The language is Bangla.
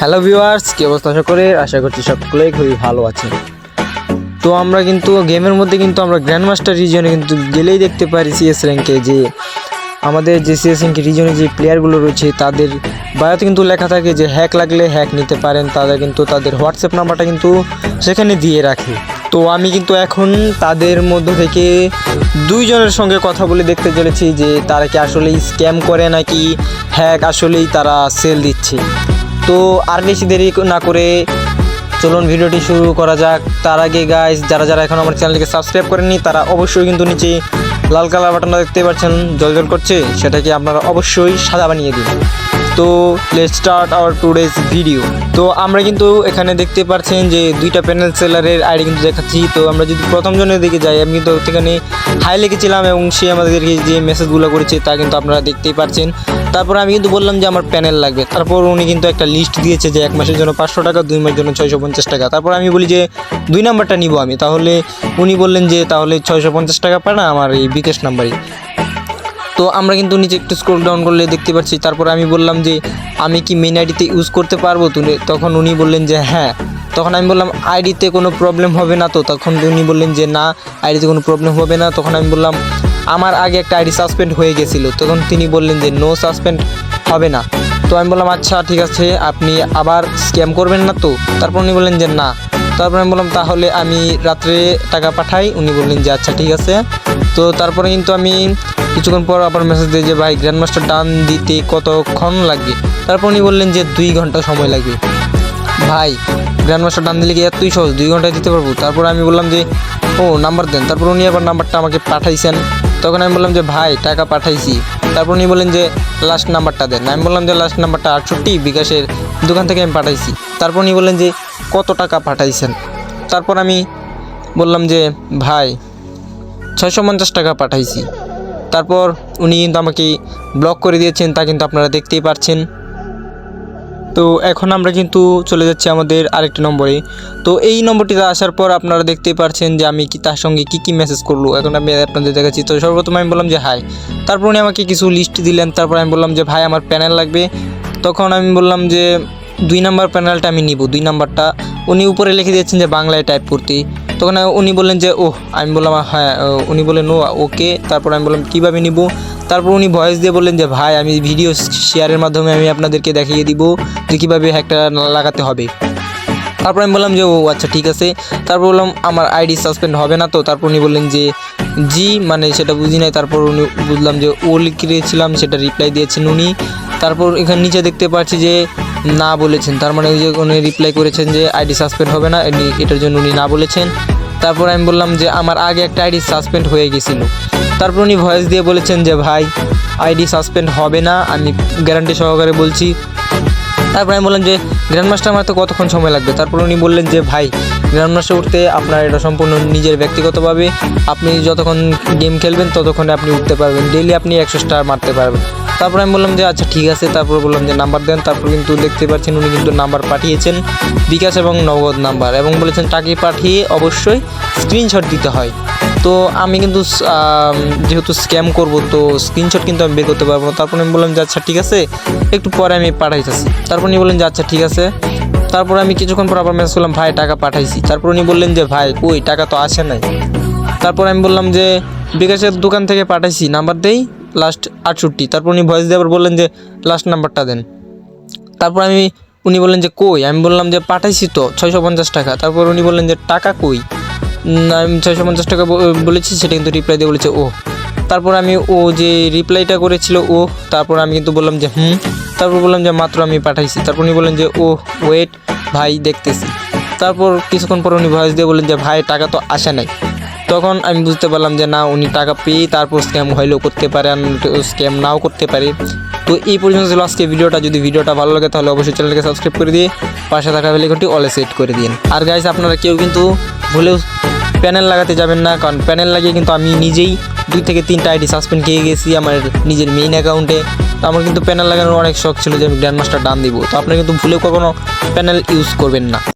হ্যালো ভিউয়ার্স কি অবস্থা? করে, আশা করছি সকলেই খুবই ভালো আছে তো আমরা কিন্তু গেমের মধ্যে কিন্তু আমরা গ্র্যান্ড মাস্টার রিজনে কিন্তু গেলেই দেখতে পারি সিএস র্যাঙ্কে যে আমাদের যে সিএস র্যাঙ্কে রিজনে যে প্লেয়ারগুলো রয়েছে, তাদের বায়োতে কিন্তু লেখা থাকে যে হ্যাক লাগলে হ্যাক নিতে পারেন। তারা কিন্তু তাদের হোয়াটসঅ্যাপ নাম্বারটা কিন্তু সেখানে দিয়ে রাখে। তো আমি কিন্তু এখন তাদের মধ্য থেকে দুইজনের সঙ্গে কথা বলে দেখতে চলেছি যে তারা কি আসলেই স্ক্যাম করে নাকি হ্যাক আসলেই তারা সেল দিচ্ছে। তো আর বেশি দেরি না করে চলুন ভিডিওটি শুরু করা যাক। তার আগে গাইস যারা যারা এখন আমার চ্যানেলকে সাবস্ক্রাইব করেননি, তারা অবশ্যই কিন্তু নিচে লাল কালার বাটনটা দেখতে পাচ্ছেন, জল করছে, সেটাকে আপনারা অবশ্যই সাদা বানিয়ে দিন। তো let start our today's video তো আমরা কিন্তু এখানে দেখতে পাচ্ছেন যে দুইটা প্যানেল সেলারের আইডি কিন্তু দেখাচ্ছি। তো আমরা যদি প্রথম জনের দিকে যাই, আমি কিন্তু সেখানে হাই লিখেছিলাম এবং সে আমাদেরকে যে মেসেজগুলো করেছে তা কিন্তু আপনারা দেখতেই পাচ্ছেন। তারপর আমি কিন্তু বললাম যে আমার প্যানেল লাগবে। তারপর উনি কিন্তু একটা লিস্ট দিয়েছে যে এক মাসের জন্য পাঁচশো টাকা, দুই মাসের জন্য ছয়শো পঞ্চাশ টাকা। তারপর আমি বলি যে দুই নাম্বারটা নিব আমি। তাহলে উনি বললেন যে তাহলে ছয়শো পঞ্চাশ টাকা পানা আমার এই বিকাশ নাম্বারই। তো আমরা কিন্তু নিচে একটু স্ক্রোল ডাউন করলে দেখতে পাচ্ছি। তারপর আমি বললাম যে আমি কি মেন আইডিতে ইউজ করতে পারব? তুলে তখন উনি বললেন যে হ্যাঁ। তখন আমি বললাম আইডিতে কোনো প্রবলেম হবে না তো? তখন উনি বললেন যে, না আইডিতে কোনো প্রবলেম হবে না। তখন আমি বললাম আমার আগে একটা আইডি সাসপেন্ড হয়ে গেছিল। তখন তিনি বললেন যে নো সাসপেন্ড হবে না। তো আমি বললাম আচ্ছা ঠিক আছে, আপনি আবার স্ক্যাম করবেন না তো? তারপর উনি বললেন যে, না। তারপর আমি বললাম, তাহলে আমি রাত্রে টাকা পাঠাই। উনি বললেন যে আচ্ছা ঠিক আছে। তো তারপরে কিন্তু আমি কিছুক্ষণ পর আবার মেসেজ দিই যে, ভাই গ্র্যান্ড মাস্টার ডান দিতে কতক্ষণ লাগবে? তারপর উনি বললেন যে, দুই ঘণ্টা সময় লাগবে। ভাই গ্র্যান্ড মাস্টার ডান দিলে কি এতই সহজ? দুই ঘন্টায় দিতে পারব? তারপর আমি বললাম যে, ও, নাম্বার দেন। তারপর উনি আবার নাম্বারটা আমাকে পাঠাইছেন। তখন আমি বললাম যে, ভাই, টাকা পাঠাইছি। তারপর উনি বলেন যে লাস্ট নাম্বারটা দেন। আমি বললাম যে লাস্ট নাম্বারটা আটষট্টি বিকাশের দোকান থেকে আমি পাঠাইছি। তারপর উনি বললেন যে, কত টাকা পাঠাইছেন? তারপর আমি বললাম যে, ভাই, ছয়শো পঞ্চাশ টাকা পাঠাইছি। তারপর উনি কিন্তু আমাকে ব্লক করে দিয়েছেন, তা কিন্তু আপনারা দেখতেই পাচ্ছেন তো এখন আমরা কিন্তু চলে যাচ্ছি আমাদের আরেকটি নম্বরে। তো এই নম্বরটিতে আসার পর আপনারা দেখতেই পারছেন যে আমি কি তার সঙ্গে কি কি মেসেজ করল। এখন আমি আপনাদের দেখাচ্ছি। তো সর্বপ্রথম আমি বললাম যে হাই তারপর উনি আমাকে কিছু লিস্ট দিলেন। তারপর আমি বললাম যে, ভাই, আমার প্যানেল লাগবে। তখন আমি বললাম যে, দুই নাম্বার প্যানেলটা আমি নিব। দুই নাম্বারটা উনি উপরে লিখে দিয়েছেন যে, বাংলায় টাইপ করতে। তখন উনি বললেন যে, ওহ। আমি বললাম হ্যাঁ। উনি বললেন ও ওকে তারপর আমি বললাম, কীভাবে নিব? তারপর উনি ভয়েস দিয়ে বললেন যে, ভাই, আমি ভিডিও শেয়ারের মাধ্যমে আমি আপনাদেরকে দেখিয়ে দিব যে কীভাবে হ্যাকটা লাগাতে হবে। তারপর আমি বললাম যে, ও আচ্ছা ঠিক আছে। তারপর বললাম, আমার আইডি সাসপেন্ড হবে না তো? তারপর উনি বললেন যে, জি মানে সেটা বুঝি নাই। তারপর উনি বুঝলাম যে, ও লিখেছিলাম সেটা রিপ্লাই দিয়েছেন উনি। তারপর এখানে নিচে দেখতে পাচ্ছি যে, না বলেছেন। তার মানে ওই যে উনি রিপ্লাই করেছেন যে আইডি সাসপেন্ড হবে না, এটার জন্য উনি না বলেছেন। তারপর আমি বললাম যে আমার আগে একটা আইডি সাসপেন্ড হয়ে গেছিল। তারপর উনি ভয়েস দিয়ে বলেছেন যে, ভাই, আইডি সাসপেন্ড হবে না। আমি গ্যারান্টি সহকারে বলছি তারপর আমি বললাম যে গ্র্যান্ড মাস্টার মারতে কতক্ষণ সময় লাগবে? তারপর উনি বললেন যে, ভাই গ্র্যান্ড মাস্টার উঠতে আপনার এটা সম্পূর্ণ নিজের ব্যক্তিগতভাবে। আপনি যতক্ষণ গেম খেলবেন, ততক্ষণে আপনি উঠতে পারবেন। ডেইলি আপনি একশো স্টার মারতে পারবেন। তারপর আমি বললাম যে আচ্ছা ঠিক আছে। তারপর বললাম যে নাম্বার দেন। তারপর কিন্তু দেখতে পাচ্ছেন উনি কিন্তু নাম্বার পাঠিয়েছেন। বিকাশ এবং নগদ নাম্বার এবং বলেছেন টাকা পাঠিয়ে অবশ্যই স্ক্রিনশট দিতে হয়। তো আমি কিন্তু যেহেতু স্ক্যাম করব, তো স্ক্রিনশট কিন্তু আমি বের করতে পারব না। তারপর আমি বললাম যে আচ্ছা ঠিক আছে। একটু পরে আমি পাঠাইতেছি। তারপর উনি বললেন যে আচ্ছা ঠিক আছে। তারপর আমি কিছুক্ষণ পর আবার মেসেজ করলাম ভাই, টাকা পাঠাইছি। তারপর উনি বললেন যে, ভাই, কই? টাকা তো আসে নাই। তারপর আমি বললাম যে, বিকাশের দোকান থেকে পাঠাইছি, নাম্বার দেই লাস্ট আটষট্টি। তারপর উনি ভয়েস দিয়ে আবার বললেন যে লাস্ট নাম্বারটা দেন। তারপর আমি, উনি বললেন যে, কই? আমি বললাম যে, পাঠাইছি তো, ছয়শো পঞ্চাশ টাকা। তারপর উনি বললেন যে, টাকা কই? আমি ছয়শো পঞ্চাশ টাকা বলেছি, সেটা কিন্তু রিপ্লাই দিয়ে বলেছে ও। তারপর আমি ও যে রিপ্লাইটা করেছিল ও, তারপর আমি কিন্তু বললাম যে, হুম। তারপর বললাম যে, মাত্র আমি পাঠাইছি। তারপর উনি বললেন যে ও ওয়েট ভাই, দেখতেছি। তারপর কিছুক্ষণ পর উনি ভয়েস দিয়ে বললেন যে, ভাই, টাকা তো আসে নাই। তখন আমি বুঝতে পারলাম যে, না, উনি টাকা পেয়ে তারপর স্ক্যাম হইলেও করতে পারে স্ক্যাম নাও করতে পারে। তো এই পর্যন্ত ছিল আজকে ভিডিওটা। যদি ভিডিওটা ভালো লাগে, তাহলে অবশ্যই চ্যানেলকে সাবস্ক্রাইব করে দিয়ে পাশে থাকা বেলিকনটি অলে সেট করে দিন। আর গাইস আপনারা কেউ কিন্তু ভুলেও প্যানেল লাগাতে যাবেন না, কারণ প্যানেল লাগিয়ে কিন্তু আমি নিজেই দুই থেকে তিনটা আইডি সাসপেন্ড খেয়ে গেছি আমার নিজের মেইন অ্যাকাউন্টে তো আমার কিন্তু প্যানেল লাগানোর অনেক শখ ছিল যে আমি গ্র্যান্ড মাস্টার ডান দিব। তো আপনারা কিন্তু ভুলে কখনো প্যানেল ইউজ করবেন না।